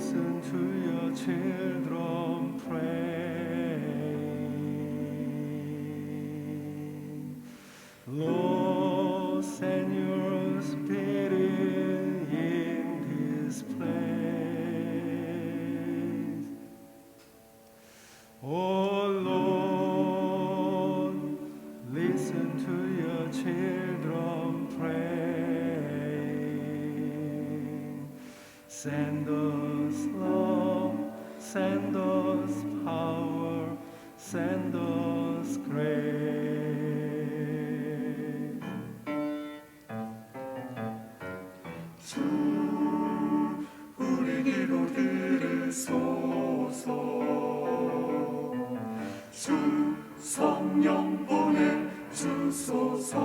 Listen to your children pray. Lord, send your spirit Send us love, send us power, send us grace. 주 우리 기도 들으소서 주 성령 보내 주소서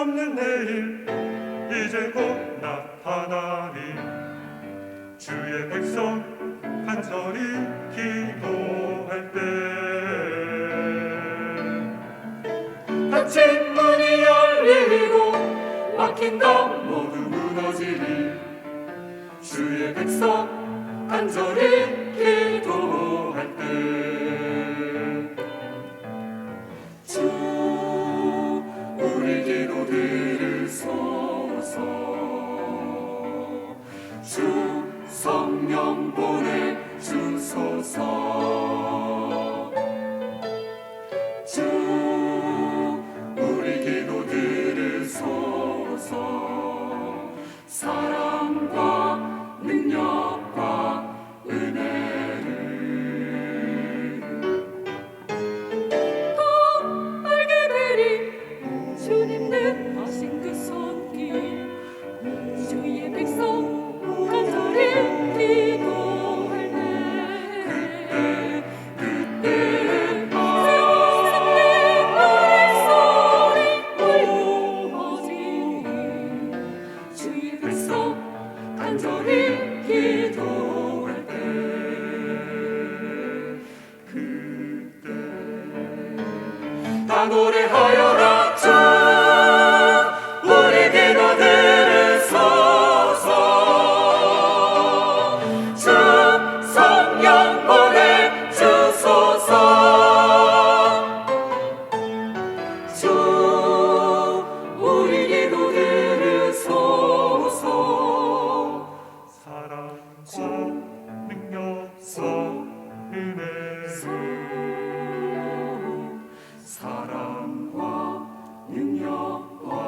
없는 내일 이제 곧 나타나리. 주의 백성 간절히 기도할 때. 닫힌 문이 열리고 막힌 담 모두 무너지리. 주의 백성 간절히 노래하여 낙자 우리 대가들을 서서. 주 성령 보내주소서. 주 우리 대가들을 서서. 사랑과 능력과 은혜. oh.